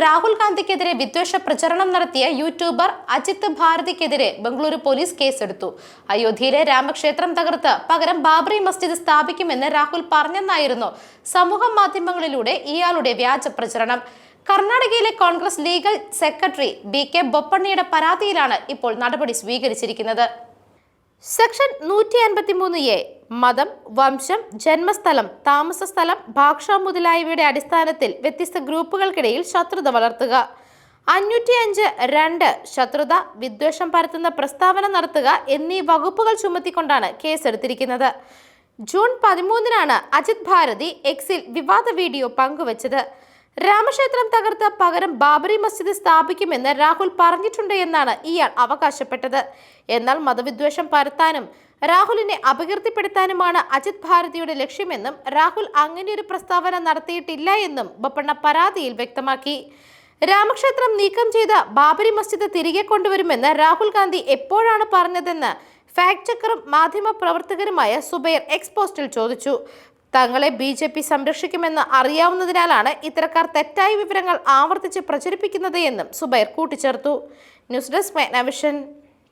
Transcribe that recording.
രാഹുൽ ഗാന്ധിക്കെതിരെ വിദ്വേഷ പ്രചരണം നടത്തിയ യൂട്യൂബർ അജിത് ഭാരതിക്കെതിരെ ബംഗളൂരു പോലീസ് കേസെടുത്തു. അയോധ്യയിലെ രാമക്ഷേത്രം തകർത്ത് പകരം ബാബറി മസ്ജിദ് സ്ഥാപിക്കുമെന്ന് രാഹുൽ പറഞ്ഞെന്നായിരുന്നു സമൂഹ മാധ്യമങ്ങളിലൂടെ ഇയാളുടെ വ്യാജ പ്രചരണം. കർണാടകയിലെ Congress legal secretary B K ബൊപ്പണ്ണയുടെ പരാതിയിലാണ് ഇപ്പോൾ നടപടി സ്വീകരിച്ചിരിക്കുന്നത്. സെക്ഷൻ നൂറ്റി അൻപത്തി മൂന്ന് എ മതം വംശം ജന്മസ്ഥലം താമസസ്ഥലം ഭാഷ മുതലായവയുടെ അടിസ്ഥാനത്തിൽ വ്യത്യസ്ത ഗ്രൂപ്പുകൾക്കിടയിൽ ശത്രുത വളർത്തുക. അഞ്ഞൂറ്റി അഞ്ച് രണ്ട് ശത്രുത വിദ്വേഷം പരത്തുന്ന പ്രസ്താവന നടത്തുക എന്നീ വകുപ്പുകൾ ചുമത്തിക്കൊണ്ടാണ് കേസെടുത്തിരിക്കുന്നത്. ജൂൺ പതിമൂന്നിനാണ് അജിത് ഭാരതി എക്സിൽ വിവാദ വീഡിയോ പങ്കുവച്ചത്. രാമക്ഷേത്രം തകർത്ത് പകരം ബാബറി മസ്ജിദ് സ്ഥാപിക്കുമെന്ന് രാഹുൽ പറഞ്ഞിട്ടുണ്ട് എന്നാണ് ഇയാൾ അവകാശപ്പെട്ടത്. എന്നാൽ മതവിദ്വേഷം പരത്താനും രാഹുലിനെ അപകീർത്തിപ്പെടുത്താനുമാണ് അജിത് ഭാരതിയുടെ ലക്ഷ്യമെന്നും രാഹുൽ അങ്ങനെയൊരു പ്രസ്താവന നടത്തിയിട്ടില്ല എന്നും ബൊപ്പണ്ണ പരാതിയിൽ വ്യക്തമാക്കി. രാമക്ഷേത്രം നീക്കം ചെയ്ത ബാബരി മസ്ജിദ് തിരികെ കൊണ്ടുവരുമെന്ന് രാഹുൽ ഗാന്ധി എപ്പോഴാണ് പറഞ്ഞതെന്ന് ഫാക്ട് ചെക്കറും മാധ്യമ പ്രവർത്തകരുമായ സുബൈർ എക്സ്പോസ്റ്റിൽ ചോദിച്ചു. തങ്ങളെ ബി ജെ പി സംരക്ഷിക്കുമെന്ന് അറിയാവുന്നതിനാലാണ് ഇത്തരക്കാർ തെറ്റായ വിവരങ്ങൾ ആവർത്തിച്ച് പ്രചരിപ്പിക്കുന്നത് എന്നും സുബൈർ കൂട്ടിച്ചേർത്തു. News desk മെഗ്നവിഷൻ